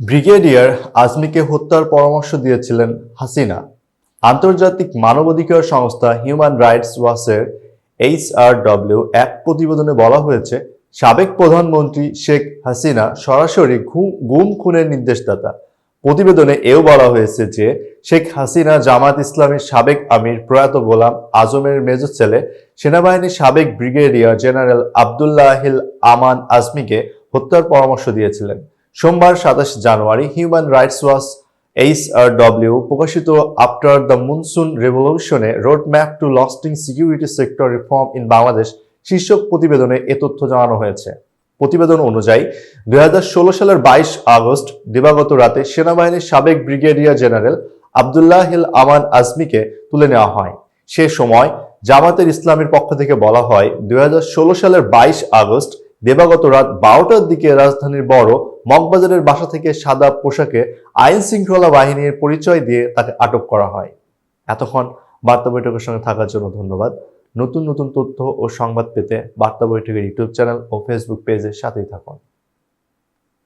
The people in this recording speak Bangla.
ব্রিগেডিয়ার আজমিকে হত্যার পরামর্শ দিয়েছিলেন হাসিনা। আন্তর্জাতিক মানবাধিকার সংস্থা হিউম্যান রাইটস ওয়াচের ডব্লিউ এক প্রতিবেদনে বলা হয়েছে, সাবেক প্রধানমন্ত্রী শেখ হাসিনা সরাসরি গুম খুনের নির্দেশদাতা। প্রতিবেদনে এও বলা হয়েছে যে, শেখ হাসিনা জামাত ইসলামের সাবেক আমির প্রয়াত গোলাম আজমের মেজর ছেলে, সেনাবাহিনীর সাবেক ব্রিগেডিয়ার জেনারেল আবদুল্লাহিল আমান আজমিকে হত্যার পরামর্শ দিয়েছিলেন। সোমবার সাতাশ January human rights watch W প্রকাশিত after the monsoon রেভলিউশনে road map to lasting security sector reform in Bangladesh শীর্ষক প্রতিবেদনে এ তথ্য জানানো হয়েছে। প্রতিবেদন অনুযায়ী, দুই হাজার ষোলো সালের বাইশ আগস্ট দিবাগত রাতে সেনাবাহিনীর সাবেক brigadier general Abdullahil Aman আজমিকে তুলে নেওয়া হয়। সে সময় জামাতের ইসলামের পক্ষ থেকে বলা হয়, দুই হাজার ষোলো সালের বাইশ আগস্ট দেবাগত রাত বারোটার দিকে রাজধানীর বড় মগবাজারের বাসা থেকে সাদা পোশাকে আইন শৃঙ্খলা বাহিনীর পরিচয় দিয়ে তাকে আটক করা হয়। এতক্ষণ বার্তা বৈঠকের সঙ্গে থাকার জন্য ধন্যবাদ। নতুন নতুন তথ্য ও সংবাদ পেতে বার্তা বৈঠকের ইউটিউব চ্যানেল ও ফেসবুক পেজের সাথেই থাকুন।